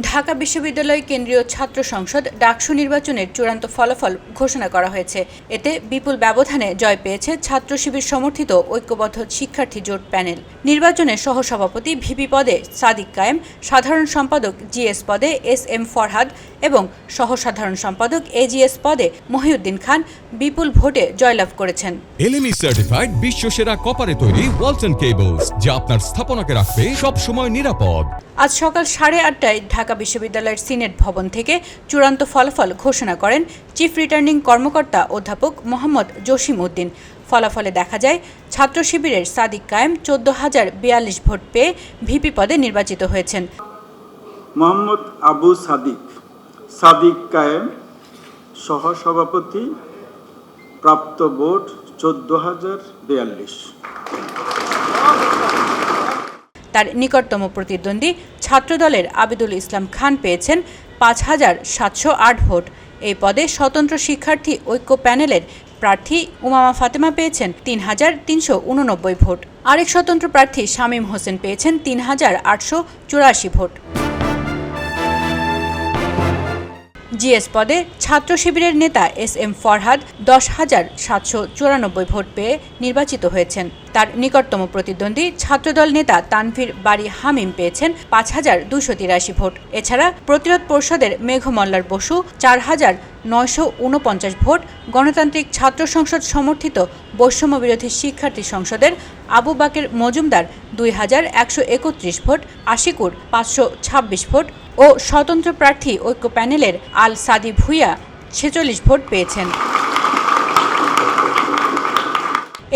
ঢাকা বিশ্ববিদ্যালয় কেন্দ্রীয় ছাত্র সংসদ ডাকসু নির্বাচনের চূড়ান্ত ফলাফল ঘোষণা করা হয়েছে। এতে বিপুল ব্যবধানে জয় পেয়েছে ছাত্র শিবির সমর্থিত ঐক্যবদ্ধ শিক্ষার্থী জোট প্যানেল। নির্বাচনে সহসভাপতি ভিপি পদে সাদিক কায়েম সাধারণ সম্পাদক জিএস পদে এস এম ফরহাদ এবং সহসাধারণ সম্পাদক এজিএস পদে মহিউদ্দিন খান বিপুল ভোটে জয়লাভ করেছেন। এলএমই সার্টিফাইড বিশ্ব সেরা কপারে তৈরি ওয়ালটন কেবলস যা আপনার স্থাপনাকে রাখবে সব সময় নিরাপদ। আজ সকাল সাড়ে আটটায় ঢাকা বিশ্ববিদ্যালয়ের সিনেট ভবন থেকে চূড়ান্ত ফলাফল ঘোষণা করেন চিফ রিটার্নিং কর্মকর্তা অধ্যাপক মোহাম্মদ জসিম উদ্দিন। ফলাফলে দেখা যায়, ছাত্র শিবিরের সাদিক কায়েম চোদ্দ হাজার বিয়াল্লিশ ভোট পেয়ে ভিপি পদে নির্বাচিত হয়েছেন। মোহাম্মদ আবু সাদিক। সাদিক কায়েম সহসভাপতি, প্রাপ্ত ভোট চোদ্দ হাজার বিয়াল্লিশ। তার নিকটতম প্রতিদ্বন্দ্বী ছাত্রদলের আবিদুল ইসলাম খান পেয়েছেন পাঁচ হাজার সাতশো আট ভোট। এই পদে স্বতন্ত্র শিক্ষার্থী ঐক্য প্যানেলের প্রার্থী উমামা ফাতেমা পেয়েছেন তিন হাজার তিনশো উননব্বই ভোট। আরেক স্বতন্ত্র প্রার্থী শামীম হোসেন পেয়েছেন তিন হাজার আটশো চুরাশি ভোট। জিএস পদে ছাত্র শিবিরের নেতা এস এম ফরহাদ দশ হাজার সাতশো চুরানব্বই ভোট পেয়ে নির্বাচিত হয়েছেন। তার নিকটতম প্রতিদ্বন্দ্বী ছাত্রদল নেতা তানভীর বাড়ি হামিম পেয়েছেন পাঁচ হাজার দুশো তিরাশি ভোট। এছাড়া প্রতিরোধ পর্ষদের মেঘমল্লার বসু চার হাজার নয়শো উনপঞ্চাশ ভোট, গণতান্ত্রিক ছাত্র সংসদ সমর্থিত বৈষম্য বিরোধী শিক্ষার্থী সংসদের আবু বাকের মজুমদার দুই হাজার একশো একত্রিশ ভোট, আশিকুর পাঁচশো ছাব্বিশ ভোট ও স্বতন্ত্র প্রার্থী ঐক্য প্যানেলের আল সাদি ভুইয়া ছেচল্লিশ ভোট পেয়েছেন।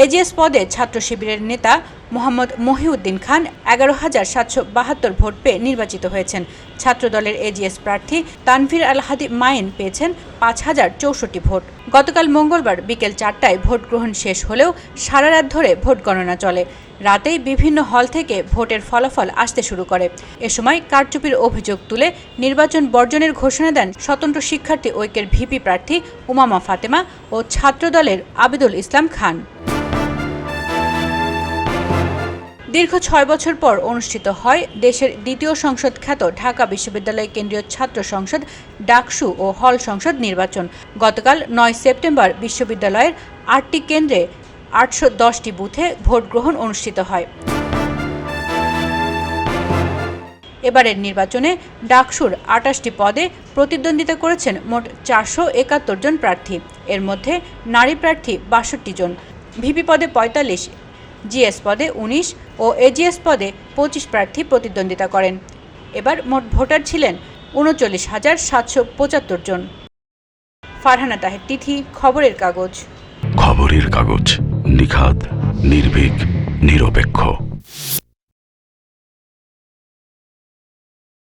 এজিএস পদে ছাত্র শিবিরের নেতা মোহাম্মদ মহিউদ্দিন খান এগারো হাজার সাতশো বাহাত্তর ভোট পেয়ে নির্বাচিত হয়েছেন। ছাত্রদলের এজিএস প্রার্থী তানভীর আল হাদি মাইন পেয়েছেন পাঁচ হাজার চৌষট্টি ভোট। গতকাল মঙ্গলবার বিকেল চারটায় ভোট গ্রহণ শেষ হলেও সারা রাত ধরে ভোট গণনা চলে। রাতেই বিভিন্ন হল থেকে ভোটের ফলাফল আসতে শুরু করে। এ সময় কারচুপির অভিযোগ তুলে নির্বাচন বর্জনের ঘোষণা দেন স্বতন্ত্র শিক্ষার্থী ঐক্যের ভিপি প্রার্থী উমামা ফাতেমা ও ছাত্রদলের আবিদুল ইসলাম খান। দীর্ঘ ছয় বছর পর অনুষ্ঠিত হয় দেশের দ্বিতীয় সংসদ খ্যাত ঢাকা বিশ্ববিদ্যালয় কেন্দ্রীয় ছাত্র সংসদ, ডাকসু ও হল সংসদ নির্বাচন। গতকাল নয় সেপ্টেম্বর বিশ্ববিদ্যালয়ের আটটি কেন্দ্রে আটশো দশটি বুথে ভোট গ্রহণ অনুষ্ঠিত হয়। এবারের নির্বাচনে ডাকসুর আটাশটি পদে প্রতিদ্বন্দ্বিতা করেছেন মোট চারশো একাত্তর জন প্রার্থী। এর মধ্যে নারী প্রার্থী বাষট্টি জন। ভিপি পদে পঁয়তাল্লিশ জিএস পদে উনিশ ও এজিএস পদে পঁচিশ প্রার্থী প্রতিদ্বন্দ্বিতা করেন। এবার মোট ভোটার ছিলেন উনচল্লিশ হাজার সাতশো পঁচাত্তর জন। ফারহানা তাহের তিথি, খবরের কাগজ। খবরের কাগজ, নিখাদ, নির্ভীক, নিরপেক্ষ।